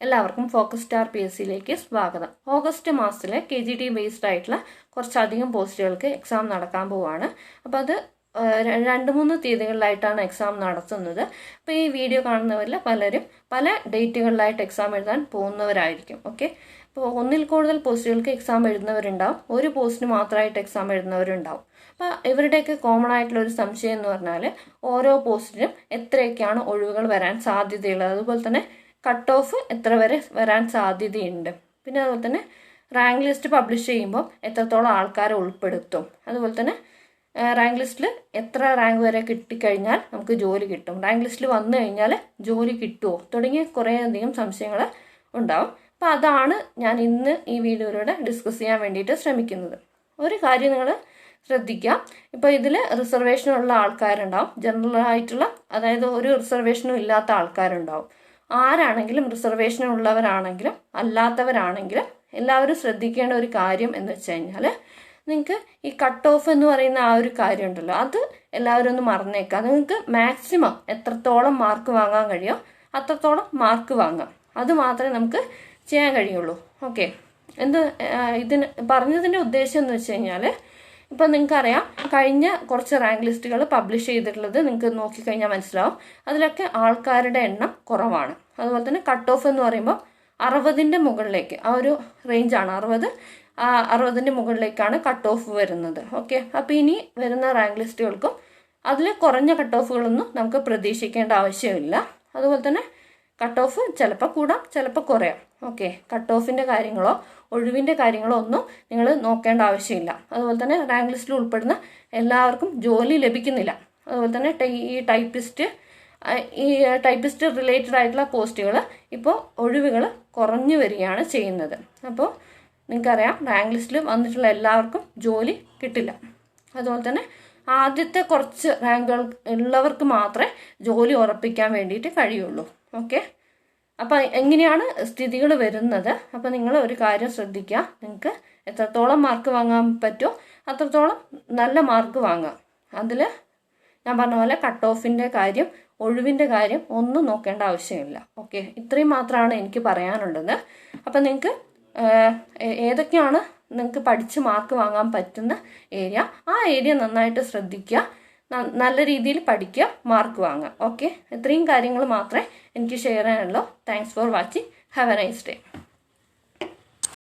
എല്ലാവർക്കും focus star P S സിയിലേക്ക് സ്വാഗതം. ഓഗസ്റ്റ് മാസത്തിലെ കെ ജി ടി ബേസ്ഡ് ആയിട്ടുള്ള കുറച്ചധികം പോസ്റ്റുകൾക്ക് എക്സാം നടക്കാൻ പോവുകയാണ് അപ്പോൾ അത് രണ്ട് മൂന്ന് തീയതികളിലായിട്ടാണ് എക്സാം നടത്തുന്നത്. അപ്പോൾ ഈ വീഡിയോ കാണുന്നവരിൽ പലരും പല ഡേറ്റുകളിലായിട്ട് എക്സാം എഴുതാൻ പോകുന്നവരായിരിക്കും. ഓക്കെ? അപ്പോൾ ഒന്നിൽ കൂടുതൽ പോസ്റ്റുകൾക്ക് എക്സാം എഴുതുന്നവരുണ്ടാവും. ഒരു പോസ്റ്റിന് മാത്രമായിട്ട് എക്സാം എഴുതുന്നവരുണ്ടാവും. അപ്പോൾ ഇവരുടെയൊക്കെ കോമൺ ആയിട്ടുള്ള ഒരു സംശയം എന്ന് പറഞ്ഞാൽ ഓരോ പോസ്റ്റിനും എത്രയൊക്കെയാണ് ഒഴിവുകൾ വരാൻ സാധ്യതയുള്ളത്. അതുപോലെ തന്നെ കട്ട് ഓഫ് എത്ര വരെ വരാൻ സാധ്യതയുണ്ട്. പിന്നെ അതുപോലെ തന്നെ റാങ്ക് ലിസ്റ്റ് പബ്ലിഷ് ചെയ്യുമ്പോൾ എത്രത്തോളം ആൾക്കാരെ ഉൾപ്പെടുത്തും. അതുപോലെ തന്നെ റാങ്ക് ലിസ്റ്റിൽ എത്ര റാങ്ക് വരെ കിട്ടിക്കഴിഞ്ഞാൽ നമുക്ക് ജോലി കിട്ടും. റാങ്ക് ലിസ്റ്റിൽ വന്നു കഴിഞ്ഞാൽ ജോലി കിട്ടുമോ തുടങ്ങിയ കുറേയധികം സംശയങ്ങൾ ഉണ്ടാവും. അപ്പോൾ അതാണ് ഞാൻ ഇന്ന് ഈ വീഡിയോയിലൂടെ ഡിസ്കസ് ചെയ്യാൻ വേണ്ടിയിട്ട് ശ്രമിക്കുന്നത്. ഒരു കാര്യം നിങ്ങൾ ശ്രദ്ധിക്കുക. ഇപ്പോൾ ഇതിൽ റിസർവേഷനുള്ള ആൾക്കാരുണ്ടാവും. ജനറൽ ആയിട്ടുള്ള അതായത് ഒരു റിസർവേഷനും ഇല്ലാത്ത ആൾക്കാരുണ്ടാവും. ആരാണെങ്കിലും റിസർവേഷൻ ഉള്ളവരാണെങ്കിലും അല്ലാത്തവരാണെങ്കിലും എല്ലാവരും ശ്രദ്ധിക്കേണ്ട ഒരു കാര്യം എന്ന് വെച്ച് കഴിഞ്ഞാൽ നിങ്ങൾക്ക് ഈ കട്ട് ഓഫ് എന്ന് പറയുന്ന ആ ഒരു കാര്യം ഉണ്ടല്ലോ അത് എല്ലാവരും ഒന്ന് മറന്നേക്കുക. നിങ്ങൾക്ക് മാക്സിമം എത്രത്തോളം മാർക്ക് വാങ്ങാൻ കഴിയും അത്രത്തോളം മാർക്ക് വാങ്ങാം. അത് മാത്രമേ നമുക്ക് ചെയ്യാൻ കഴിയുള്ളൂ. ഓക്കെ എന്ത് ഇതിന് പറഞ്ഞതിന്റെ ഉദ്ദേശം എന്ന് വെച്ച് കഴിഞ്ഞാൽ ഇപ്പം നിങ്ങൾക്കറിയാം കഴിഞ്ഞ കുറച്ച് റാങ്ക് ലിസ്റ്റുകൾ പബ്ലിഷ് ചെയ്തിട്ടുള്ളത് നിങ്ങൾക്ക് നോക്കിക്കഴിഞ്ഞാൽ മനസ്സിലാവും. അതിലൊക്കെ ആൾക്കാരുടെ എണ്ണം കുറവാണ്. അതുപോലെ തന്നെ കട്ട് ഓഫ് എന്ന് പറയുമ്പോൾ അറുപതിന്റെ മുകളിലേക്ക് ആ ഒരു റേഞ്ചാണ് അറുപത് അറുപതിന്റെ മുകളിലേക്കാണ് കട്ട് ഓഫ് വരുന്നത്. ഓക്കെ അപ്പോൾ ഇനി വരുന്ന റാങ്ക് ലിസ്റ്റുകൾക്കും അതിൽ കുറഞ്ഞ കട്ട് ഓഫുകളൊന്നും നമുക്ക് പ്രതീക്ഷിക്കേണ്ട ആവശ്യമില്ല. അതുപോലെ തന്നെ കട്ട് ഓഫ് ചിലപ്പോൾ കൂടാം ചിലപ്പോൾ കുറയാം. ഓക്കെ കട്ട് ഓഫിന്റെ കാര്യങ്ങളോ ഒഴിവിന്റെ കാര്യങ്ങളോ ഒന്നും നിങ്ങൾ നോക്കേണ്ട ആവശ്യമില്ല. അതുപോലെ തന്നെ റാങ്ക് ലിസ്റ്റിൽ ഉൾപ്പെടുന്ന എല്ലാവർക്കും ജോലി ലഭിക്കുന്നില്ല. അതുപോലെ തന്നെ ഈ ടൈപ്പിസ്റ്റ് ഈ ടൈപ്പിസ്റ്റ് റിലേറ്റഡ് ആയിട്ടുള്ള പോസ്റ്റുകൾ ഇപ്പോൾ ഒഴിവുകൾ കുറഞ്ഞു വരികയാണ് ചെയ്യുന്നത്. അപ്പോൾ നിങ്ങൾക്കറിയാം റാങ്ക് ലിസ്റ്റിൽ വന്നിട്ടുള്ള എല്ലാവർക്കും ജോലി കിട്ടില്ല. അതുപോലെ തന്നെ ആദ്യത്തെ കുറച്ച് റാങ്കുകൾ ഉള്ളവർക്ക് മാത്രമേ ജോലി ഉറപ്പിക്കാൻ വേണ്ടിയിട്ട് കഴിയുള്ളൂ. ഓക്കെ? അപ്പം എങ്ങനെയാണ് സ്ഥിതികൾ വരുന്നത്? അപ്പം നിങ്ങൾ ഒരു കാര്യം ശ്രദ്ധിക്കുക. നിങ്ങൾക്ക് എത്രത്തോളം മാർക്ക് വാങ്ങാൻ പറ്റുമോ അത്രത്തോളം നല്ല മാർക്ക് വാങ്ങാം. അതിൽ ഞാൻ പറഞ്ഞ പോലെ കട്ട് ഓഫിന്റെ കാര്യം ഒഴിവിന്റെ കാര്യം ഒന്നും നോക്കേണ്ട ആവശ്യമില്ല. ഓക്കെ ഇത്രയും മാത്രമാണ് എനിക്ക് പറയാനുള്ളത്. അപ്പം നിങ്ങൾക്ക് ഏതൊക്കെയാണ് നിങ്ങൾക്ക് പഠിച്ച് മാർക്ക് വാങ്ങാൻ പറ്റുന്ന ഏരിയ ആ ഏരിയ നന്നായിട്ട് ശ്രദ്ധിക്കുക. നല്ല രീതിയിൽ പഠിക്കുക മാർക്ക് വാങ്ങുക ഓക്കെ ഇത്രയും കാര്യങ്ങൾ മാത്രമേ എനിക്ക് share ചെയ്യാനുള്ളൂ. Thanks for watching have a nice day